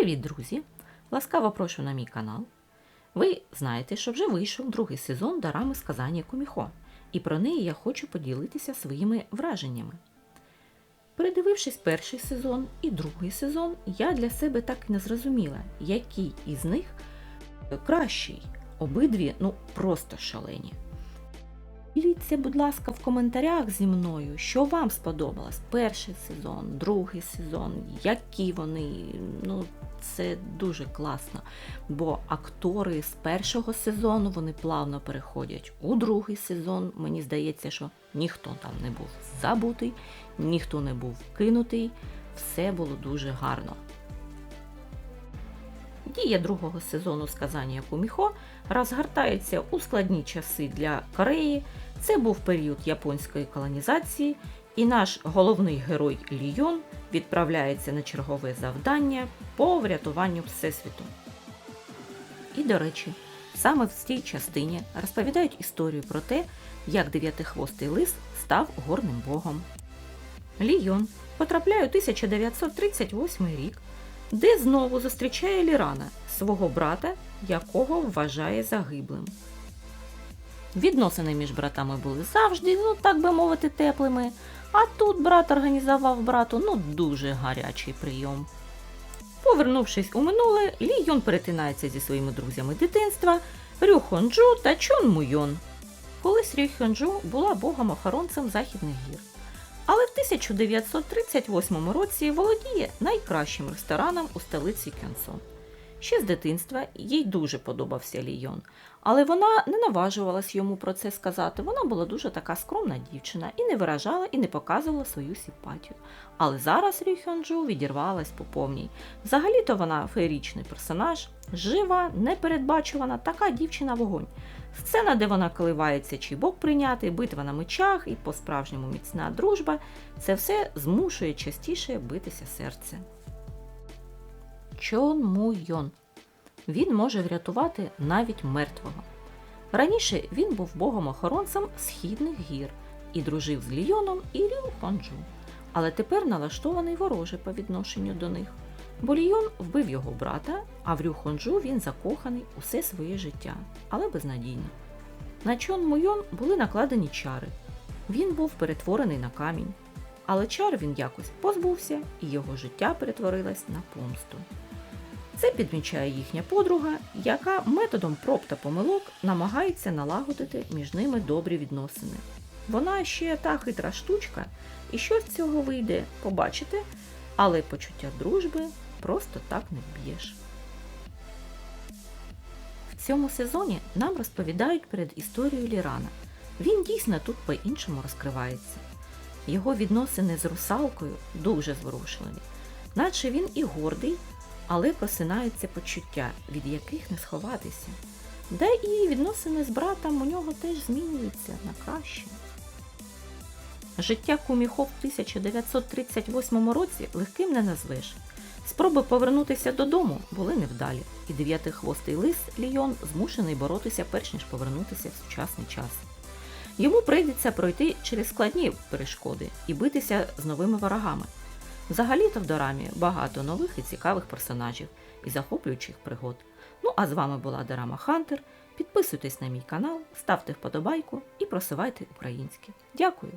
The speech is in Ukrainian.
Привіт, друзі! Ласкаво прошу на мій канал. Ви знаєте, що вже вийшов другий сезон Дарами сказання Куміхо, і про неї я хочу поділитися своїми враженнями. Передивившись перший сезон і другий сезон, я для себе так і не зрозуміла, який із них кращий. Обидві ну просто шалені. Діліться, будь ласка, в коментарях зі мною, що вам сподобалось перший сезон, другий сезон, які вони. Ну, це дуже класно. Бо актори з першого сезону вони плавно переходять у другий сезон. Мені здається, що ніхто там не був забутий, ніхто не був кинутий. Все було дуже гарно. Дія другого сезону сказання Куміхо розгортається у складні часи для Кореї. Це був період японської колонізації, і наш головний герой Лійон відправляється на чергове завдання по врятуванню Всесвіту. І, до речі, саме в цій частині розповідають історію про те, як дев'ятихвостий лис став горним богом. Лійон потрапляє у 1938 рік де знову зустрічає Лірана, свого брата, якого вважає загиблим. Відносини між братами були завжди, ну так би мовити, теплими, а тут брат організував брату ну дуже гарячий прийом. Повернувшись у минуле, Лі Йон перетинається зі своїми друзями дитинства Рю Хонджу та Чон Муйон. Колись Рю була богом-охоронцем Західних гір але в 1938 році володіє найкращим рестораном у столиці Кенсон. Ще з дитинства їй дуже подобався Лійон, але вона не наважувалась йому про це сказати. Вона була дуже така скромна дівчина і не виражала і не показувала свою симпатію. Але зараз Рі Хьонджу відірвалась по повній. Взагалі-то вона феєрічний персонаж, жива, непередбачувана, така дівчина вогонь. Сцена, де вона коливається, чи бок прийняти, битва на мечах і по-справжньому міцна дружба це все змушує частіше битися серце. Чон Му Йон. Він може врятувати навіть мертвого. Раніше він був богом-охоронцем східних гір і дружив з Лійоном і Рю Хонджу, але тепер налаштований вороже по відношенню до них. Бо Лійон вбив його брата, а в Рю Хонджу він закоханий усе своє життя, але безнадійно. На Чон Муйон були накладені чари. Він був перетворений на камінь. Але чар він якось позбувся, і його життя перетворилось на помсту. Це підмічає їхня подруга, яка методом проб та помилок намагається налагодити між ними добрі відносини. Вона ще та хитра штучка, і що з цього вийде, побачите, але почуття дружби просто так не вб'єш. В цьому сезоні нам розповідають перед історією Лірана. Він дійсно тут по-іншому розкривається. Його відносини з русалкою дуже зворушливі, наче він і гордий, але просинаються почуття, від яких не сховатися. Да і відносини з братом у нього теж змінюються на краще. Життя Куміхо в 1938 році легким не назвеш. Спроби повернутися додому були невдалі, і дев'ятихвостий лис Лійон змушений боротися перш ніж повернутися в сучасний час. Йому прийдеться пройти через складні перешкоди і битися з новими ворогами. Взагалі-то в дорамі багато нових і цікавих персонажів і захоплюючих пригод. Ну а з вами була Дорама Хантер. Підписуйтесь на мій канал, ставте вподобайку і просувайте українське. Дякую!